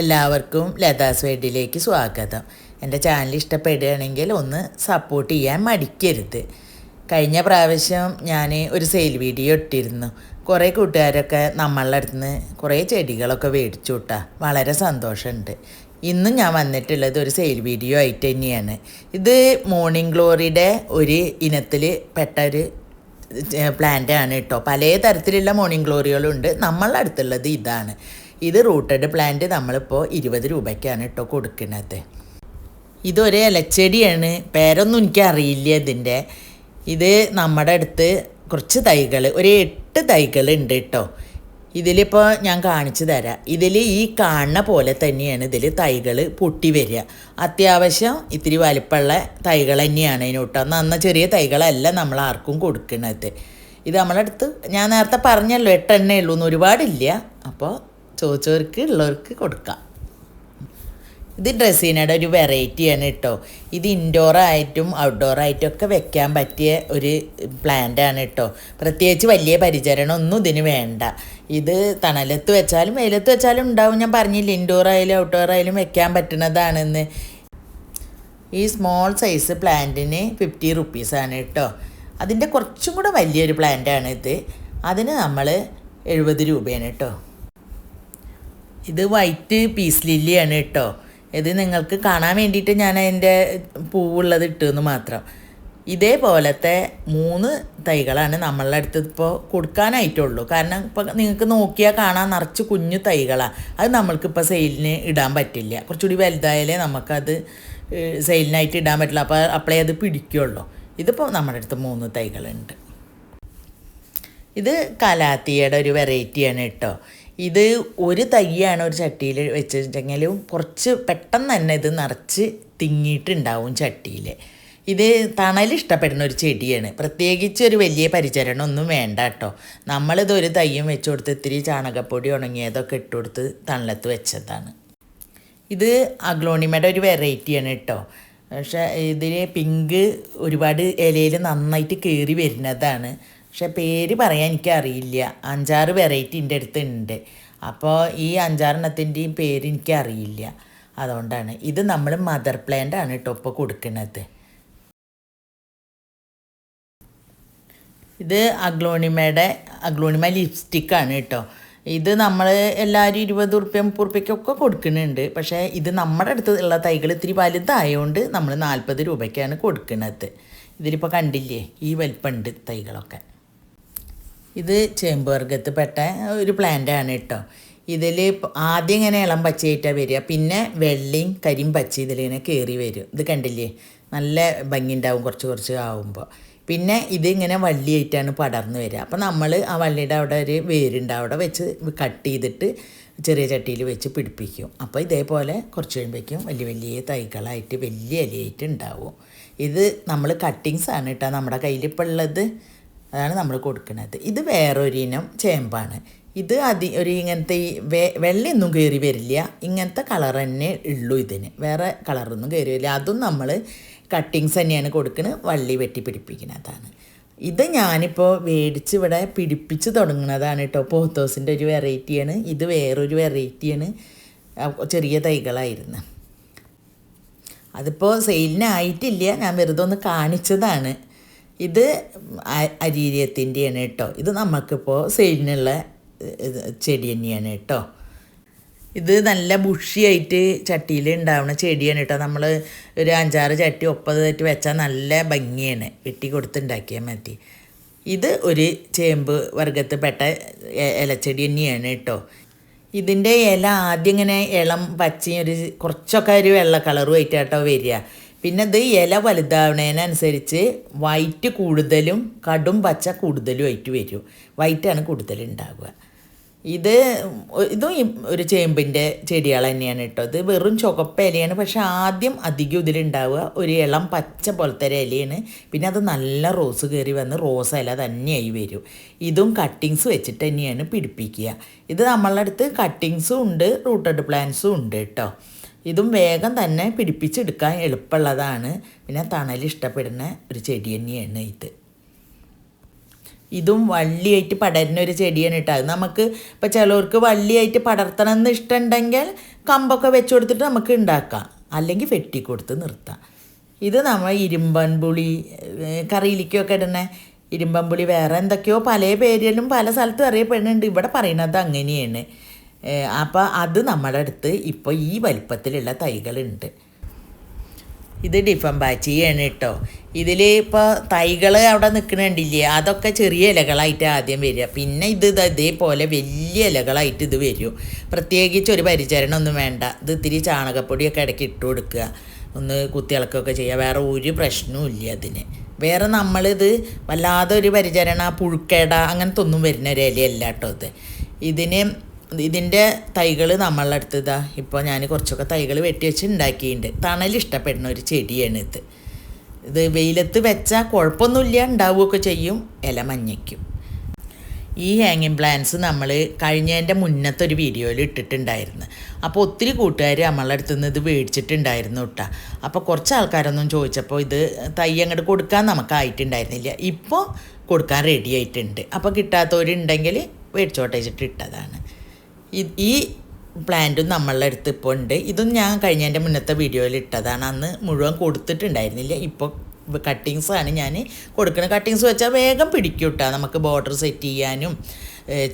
എല്ലാവർക്കും ലതാസ് വേഡിലേക്ക് സ്വാഗതം. എന്റെ ചാനൽ ഇഷ്ടപ്പെടുകയാണെങ്കിൽ ഒന്ന് സപ്പോർട്ട് ചെയ്യാൻ മടിക്കരുത്. കഴിഞ്ഞ പ്രാവശ്യം ഞാൻ ഒരു സെയിൽ വീഡിയോ ഇട്ടിരുന്നു. കുറേ കൂട്ടുകാരൊക്കെ നമ്മളുടെ അടുത്ത് നിന്ന് കുറേ ചെടികളൊക്കെ മേടിച്ചു വളരെ സന്തോഷമുണ്ട്. ഇന്നും ഞാൻ വന്നിട്ടുള്ളത് ഒരു സെയിൽ വീഡിയോ ആയിട്ട് തന്നെയാണ്. ഇത് മോർണിംഗ് ഗ്ലോറിയുടെ ഒരു ഇനത്തിൽ പെട്ട ഒരു പ്ലാന്റ് ആണ് കേട്ടോ പല തരത്തിലുള്ള മോർണിംഗ് ഗ്ലോറികളുണ്ട് നമ്മളുടെ അടുത്തുള്ളത് ഇതാണ്. ഇത് റൂട്ടഡ് പ്ലാന്റ് നമ്മളിപ്പോൾ ഇരുപത് രൂപയ്ക്കാണ് കേട്ടോ കൊടുക്കുന്നത് ഇതൊരു ഇലച്ചെടിയാണ്. പേരൊന്നും എനിക്ക് അറിയില്ല ഇതിന്റെ. ഇത് നമ്മുടെ അടുത്ത് കുറച്ച് തൈകൾ ഒരു എട്ട് തൈകൾ ഉണ്ട് കേട്ടോ ഇതിലിപ്പോൾ ഞാൻ കാണിച്ചു തരാം. ഇതിൽ ഈ കാണുന്ന പോലെ തന്നെയാണ് ഇതിൽ തൈകൾ പൊട്ടി വരിക. അത്യാവശ്യം ഇത്തിരി വലിപ്പമുള്ള തൈകൾ തന്നെയാണ് ഇതിനോട്ടോ നന്ന ചെറിയ തൈകളല്ല നമ്മൾ ആർക്കും കൊടുക്കുന്നത് ഇത് നമ്മളടുത്ത് ഞാൻ നേരത്തെ പറഞ്ഞല്ലോ എട്ടെണ്ണേ ഉള്ളൂ എന്ന്. ഒരുപാടില്ല. അപ്പോൾ ചോദിച്ചവർക്ക് ഉള്ളവർക്ക് കൊടുക്കാം. ഇത് ഡ്രസ്സിനയുടെ ഒരു വെറൈറ്റിയാണ് കേട്ടോ. ഇത് ഔട്ട്ഡോർ ആയിട്ടും ഒക്കെ വെക്കാൻ പറ്റിയ ഒരു പ്ലാന്റ് ആണ് കേട്ടോ. പ്രത്യേകിച്ച് വലിയ പരിചരണം ഒന്നും ഇതിന് വേണ്ട. ഇത് തണലത്ത് വെച്ചാലും വെയിലത്ത് വെച്ചാലും ഉണ്ടാവും. ഞാൻ പറഞ്ഞില്ല ഇൻഡോർ ആയാലും ഔട്ട്ഡോർ ആയാലും വെക്കാൻ പറ്റുന്നതാണെന്ന്. ഈ സ്മോൾ സൈസ് പ്ലാന്റിന് ഫിഫ്റ്റി റുപ്പീസാണ് കേട്ടോ. അതിന്റെ കുറച്ചും കൂടെ വലിയൊരു പ്ലാന്റാണ് ഇത്. അതിന് നമ്മൾ എഴുപത് രൂപയാണ് കേട്ടോ. ഇത് വൈറ്റ് പീസ് ലില്ലിയാണ് കേട്ടോ. ഇത് നിങ്ങൾക്ക് കാണാൻ വേണ്ടിയിട്ട് ഞാൻ അതിന്റെ പൂവുള്ളത് ഇട്ടെന്ന് മാത്രം. ഇതേപോലത്തെ മൂന്ന് തൈകളാണ് നമ്മളുടെ അടുത്ത് ഇപ്പോൾ കൊടുക്കാനായിട്ടുള്ളൂ. കാരണം ഇപ്പോൾ നിങ്ങൾക്ക് നോക്കിയാൽ കാണാൻ നിറച്ച് കുഞ്ഞു തൈകളാണ്. അത് നമ്മൾക്കിപ്പോൾ സെയിലിന് ഇടാൻ പറ്റില്ല. കുറച്ചുകൂടി വലുതായാലേ നമുക്കത് സെയിലിനായിട്ട് ഇടാൻ പറ്റില്ല അപ്പോൾ അപ്പോഴേ അത് പിടിക്കുള്ളൂ. ഇതിപ്പോൾ നമ്മുടെ അടുത്ത് മൂന്ന് തൈകളുണ്ട്. ഇത് കലാത്തിയുടെ ഒരു വെറൈറ്റിയാണ് കേട്ടോ. ഇത് ഒരു തയ്യാണ് ഒരു ചട്ടിയിൽ വെച്ചിട്ടുണ്ടെങ്കിലും കുറച്ച് പെട്ടെന്ന് തന്നെ ഇത് നിറച്ച് തിങ്ങിയിട്ടുണ്ടാവും ചട്ടിയിൽ. ഇത് തണൽ ഇഷ്ടപ്പെടുന്ന ഒരു ചെടിയാണ്. പ്രത്യേകിച്ച് ഒരു വലിയ പരിചരണം ഒന്നും വേണ്ട കേട്ടോ. നമ്മളിത് ഒരു തയ്യും വെച്ച് കൊടുത്ത് ഇത്തിരി ചാണകപ്പൊടി ഉണങ്ങിയതൊക്കെ ഇട്ട് കൊടുത്ത് തണലത്ത് വെച്ചതാണ്. ഇത് അഗ്ലോണിമയുടെ ഒരു വെറൈറ്റിയാണ് കേട്ടോ. പക്ഷേ ഇതിൽ പിങ്ക് ഒരുപാട് ഇലയിൽ നന്നായിട്ട് കയറി വരുന്നതാണ്. പക്ഷെ പേര് പറയാൻ എനിക്കറിയില്ല. അഞ്ചാറ് വെറൈറ്റി എന്റെ അടുത്ത് ഉണ്ട് അപ്പോൾ ഈ അഞ്ചാറെണ്ണത്തിന്റെയും പേര് എനിക്കറിയില്ല. അതുകൊണ്ടാണ്. ഇത് നമ്മൾ മദർ പ്ലാന്റ് ആണ് കേട്ടോ ഇപ്പോൾ കൊടുക്കുന്നത്. ഇത് അഗ്ലോണിമയുടെ അഗ്ലോണിമ ലിപ്സ്റ്റിക്കാണ് കേട്ടോ ഇത് നമ്മൾ എല്ലാവരും ഇരുപത് ഉറുപ്പ്യ മുപ്പത് ഉറുപ്പ്യക്കൊക്കെ കൊടുക്കുന്നുണ്ട്. പക്ഷേ ഇത് നമ്മുടെ അടുത്ത് ഉള്ള തൈകൾ ഇത്തിരി വലുതായതുകൊണ്ട് നമ്മൾ നാൽപ്പത് രൂപയ്ക്കാണ് കൊടുക്കുന്നത്. ഇതിലിപ്പോൾ കണ്ടില്ലേ? ഈ വലിപ്പമുണ്ട് തൈകളൊക്കെ. ഇത് ചേമ്പ് വർഗത്തിൽപ്പെട്ട ഒരു പ്ലാന്റാണ് കേട്ടോ ഇതിൽ ആദ്യം ഇങ്ങനെ ഇളം പച്ചയായിട്ടാണ് വരിക. പിന്നെ വെള്ളയും കരിയും പച്ച ഇതിലിങ്ങനെ കയറി വരും. ഇത് കണ്ടില്ലേ? നല്ല ഭംഗി ഉണ്ടാവും കുറച്ച് കുറച്ച് ആവുമ്പോൾ പിന്നെ ഇതിങ്ങനെ വള്ളിയായിട്ടാണ് പടർന്നു വരിക. അപ്പോൾ നമ്മൾ ആ വള്ളിയുടെ അവിടെ ഒരു വേരുണ്ട്. അവിടെ വെച്ച് കട്ട് ചെയ്തിട്ട് ചെറിയ ചട്ടിയിൽ വെച്ച് പിടിപ്പിക്കും. അപ്പോൾ ഇതേപോലെ കുറച്ച് കഴിയുമ്പോഴേക്കും വലിയ വലിയ തൈകളായിട്ട് വലിയ ഇലയായിട്ട് ഉണ്ടാവും. ഇത് നമ്മൾ കട്ടിങ്സ് ആണ് കേട്ടോ നമ്മുടെ കയ്യിൽ ഇപ്പോൾ ഉള്ളത്. അതാണ് നമ്മൾ കൊടുക്കുന്നത്. ഇത് വേറൊരു ഇനം ചേമ്പാണ്. ഇത് അതി ഒരു ഇങ്ങനത്തെ ഈ വെ വെള്ളയൊന്നും കയറി വരില്ല. ഇങ്ങനത്തെ കളർ തന്നെ ഉള്ളൂ ഇതിന്. വേറെ കളറൊന്നും കയറി വരില്ല. അതും നമ്മൾ കട്ടിങ്സ് തന്നെയാണ് കൊടുക്കുന്നത് വള്ളി വെട്ടി പിടിപ്പിക്കുന്നതാണ്. ഇത് ഞാനിപ്പോൾ മേടിച്ച് ഇവിടെ പിടിപ്പിച്ച് തുടങ്ങുന്നതാണ് കേട്ടോ പോത്തോസിന്റെ ഒരു വെറൈറ്റിയാണ് ഇത് വേറൊരു വെറൈറ്റിയാണ് ചെറിയ തൈകളായിരുന്നു. അതിപ്പോൾ സെയിലിനായിട്ടില്ല ഞാൻ വെറുതെ ഒന്ന് കാണിച്ചതാണ്. ഇത് അരീര്യത്തിന്റെയാണ് കേട്ടോ. ഇത് നമുക്കിപ്പോൾ സെയിലിനുള്ള ചെടി തന്നെയാണ് കേട്ടോ. ഇത് നല്ല ബുഷിയായിട്ട് ചട്ടിയിൽ ഉണ്ടാവുന്ന ചെടിയാണ് കേട്ടോ. നമ്മൾ ഒരു അഞ്ചാറ് ചട്ടി ഒപ്പത് ഒപ്പതായിട്ട് വെച്ചാൽ നല്ല ഭംഗിയാണ്. വെട്ടി കൊടുത്തുണ്ടാക്കിയാൽ മതി. ഇത് ഒരു ചേമ്പ് വർഗത്തിൽപ്പെട്ട ഇലച്ചെടി തന്നെയാണ് കേട്ടോ. ഇതിന്റെ ഇല ആദ്യം ഇങ്ങനെ ഇളം പച്ചയും ഒരു കുറച്ചൊക്കെ ഒരു വെള്ള കളറും ആയിട്ടാട്ടോ വരിക. പിന്നെ ഇത് ഇല വലുതാവണേനനുസരിച്ച് വൈറ്റ് കൂടുതലും കടും പച്ച കൂടുതലും ആയിട്ട് വരും. വൈറ്റാണ് കൂടുതൽ ഉണ്ടാവുക ഇത് ഇതും ഒരു ചേമ്പിന്റെ ചെടികൾ തന്നെയാണ് കേട്ടോ. ഇത് വെറും ചുവപ്പ് ഇലയാണ്. പക്ഷെ ആദ്യം അധികം ഇതിലുണ്ടാവുക ഒരു ഇളം പച്ച പോലത്തെ ഒരു ഇലയാണ്. പിന്നെ അത് നല്ല റോസ് കയറി വന്ന് റോസ് ഇല തന്നെയായി വരും. ഇതും കട്ടിങ്സ് വെച്ചിട്ട് തന്നെയാണ് പിടിപ്പിക്കുക. ഇത് നമ്മളുടെ അടുത്ത് കട്ടിങ്സും ഉണ്ട് റൂട്ടഡ് പ്ലാന്റ്സും ഉണ്ട് കേട്ടോ. ഇതും വേഗം തന്നെ പിടിപ്പിച്ചെടുക്കാൻ എളുപ്പമുള്ളതാണ്. പിന്നെ തണൽ ഇഷ്ടപ്പെടുന്ന ഒരു ചെടി തന്നെയാണ് ഇത്. ഇതും വള്ളിയായിട്ട് പടരുന്ന ഒരു ചെടിയാണ് കേട്ടോ. അത് നമുക്ക് ഇപ്പോൾ ചിലവർക്ക് വള്ളിയായിട്ട് പടർത്തണം എന്ന് ഇഷ്ടമുണ്ടെങ്കിൽ കമ്പൊക്കെ വെച്ച് കൊടുത്തിട്ട് നമുക്ക് ഉണ്ടാക്കാം. അല്ലെങ്കിൽ വെട്ടിക്കൊടുത്ത് നിർത്താം. ഇത് നമ്മൾ ഇരുമ്പൻപുളി കറിയിലേക്കൊക്കെ ഇടുന്ന ഇരുമ്പൻപുളി വേറെ എന്തൊക്കെയോ പല പേരിലും പല സ്ഥലത്തും അറിയപ്പെടുന്നുണ്ട്. ഇവിടെ പറയുന്നത് അങ്ങനെയാണ്. അപ്പോൾ അത് നമ്മുടെ അടുത്ത് ഇപ്പോൾ ഈ വലിപ്പത്തിലുള്ള തൈകളുണ്ട്. ഇത് ഡിഫൻ ബാച്ചിയാണ് കേട്ടോ ഇതിൽ ഇപ്പോൾ തൈകൾ അവിടെ നിൽക്കണുണ്ടില്ലേ അതൊക്കെ ചെറിയ ഇലകളായിട്ട് ആദ്യം വരിക. പിന്നെ ഇത് ഇതേപോലെ വലിയ ഇലകളായിട്ട് ഇത് വരും. പ്രത്യേകിച്ച് ഒരു പരിചരണം ഒന്നും വേണ്ട. ഇത് ഇത്തിരി ചാണകപ്പൊടിയൊക്കെ ഇടയ്ക്ക് ഇട്ട് കൊടുക്കുക. ഒന്ന് കുത്തിയിളക്കുകയൊക്കെ ചെയ്യുക. വേറെ ഒരു പ്രശ്നവും ഇല്ല അതിന്. വേറെ നമ്മളിത് വല്ലാതെ ഒരു പരിചരണ പുഴുക്കേട അങ്ങനത്തെ ഒന്നും വരുന്ന ഒരു ഇലയല്ല കേട്ടോ ഇത്. ഇതിന് ഇതിന്റെ തൈകൾ നമ്മളുടെ അടുത്ത് ഇതാ ഇപ്പോൾ ഞാൻ കുറച്ചൊക്കെ തൈകൾ വെട്ടി വെച്ച് ഉണ്ടാക്കിയിട്ടുണ്ട് തണൽ ഇഷ്ടപ്പെടുന്ന ഒരു ചെടിയാണ് ഇത്. ഇത് വെയിലത്ത് വെച്ചാൽ കുഴപ്പമൊന്നുമില്ല ഉണ്ടാവുകയൊക്കെ ചെയ്യും ഇല മഞ്ഞയ്ക്കും. ഈ ഹാങ്ങിങ് പ്ലാന്റ്സ് നമ്മൾ കഴിഞ്ഞതിന്റെ മുന്നത്തെ ഒരു വീഡിയോയിൽ ഇട്ടിട്ടുണ്ടായിരുന്നു. അപ്പോൾ ഒത്തിരി കൂട്ടുകാർ നമ്മളുടെ അടുത്ത് നിന്ന് ഇത് മേടിച്ചിട്ടുണ്ടായിരുന്നു കേട്ടോ അപ്പോൾ കുറച്ച് ആൾക്കാരൊന്നും ചോദിച്ചപ്പോൾ ഇത് തൈ അങ്ങോട്ട് കൊടുക്കാൻ നമുക്കായിട്ടുണ്ടായിരുന്നില്ല. ഇപ്പോൾ കൊടുക്കാൻ റെഡി ആയിട്ടുണ്ട്. അപ്പോൾ കിട്ടാത്തവരുണ്ടെങ്കിൽ മേടിച്ചോട്ടേച്ചിട്ട് ഇട്ടതാണ്. ഈ പ്ലാന്റും നമ്മളുടെ അടുത്ത് ഇപ്പോൾ ഉണ്ട്. ഇതും ഞാൻ കഴിഞ്ഞ എന്റെ മുന്നത്തെ വീഡിയോയിൽ ഇട്ടതാണ്. അന്ന് മുഴുവൻ കൊടുത്തിട്ടുണ്ടായിരുന്നില്ല. ഇപ്പോൾ ആണ്. ഞാൻ കൊടുക്കുന്ന കട്ടിങ്സ് വെച്ചാൽ വേഗം പിടിക്കും കേട്ടോ നമുക്ക് ബോർഡർ സെറ്റ് ചെയ്യാനും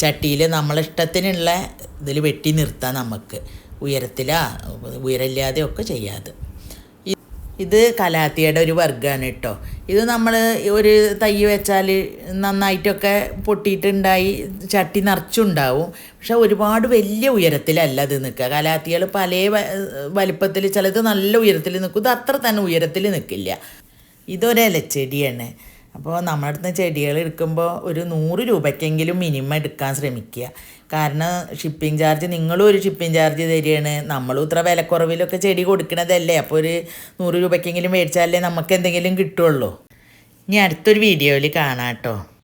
ചട്ടിയിൽ നമ്മളിഷ്ടത്തിനുള്ള ഇതിൽ വെട്ടി നിർത്താം നമുക്ക്. ഉയരത്തിലാ ഉയരമില്ലാതെ ഒക്കെ ചെയ്യാതെ ഇത് കലാത്തിയുടെ ഒരു വർഗമാണ് കേട്ടോ. ഇത് നമ്മൾ ഒരു തൈ വെച്ചാൽ നന്നായിട്ടൊക്കെ പൊട്ടിയിട്ടുണ്ടായി ചട്ടി നിറച്ചുണ്ടാവും. പക്ഷെ ഒരുപാട് വലിയ ഉയരത്തിലല്ല ഇത് നിൽക്കുക. കലാത്തികൾ പല വലിപ്പത്തിൽ ചിലത് നല്ല ഉയരത്തിൽ നിൽക്കും. ഇത് അത്ര തന്നെ ഉയരത്തിൽ നിൽക്കില്ല. ഇതൊരു ഇലച്ചെടിയാണ് അപ്പോൾ നമ്മുടെ അടുത്ത് ചെടികൾ എടുക്കുമ്പോൾ ഒരു നൂറ് രൂപയ്ക്കെങ്കിലും മിനിമം എടുക്കാൻ ശ്രമിക്കുക. കാരണം ഷിപ്പിംഗ് ചാർജ് നിങ്ങളും ഒരു ഷിപ്പിംഗ് ചാർജ് തരികയാണ്. നമ്മളും ഇത്ര വിലക്കുറവിലൊക്കെ ചെടി കൊടുക്കണതല്ലേ. അപ്പോൾ ഒരു നൂറ് രൂപയ്ക്കെങ്കിലും മേടിച്ചാലേ നമുക്ക് എന്തെങ്കിലും കിട്ടുള്ളൂ. ഇനി അടുത്തൊരു വീഡിയോയിൽ കാണാം കേട്ടോ.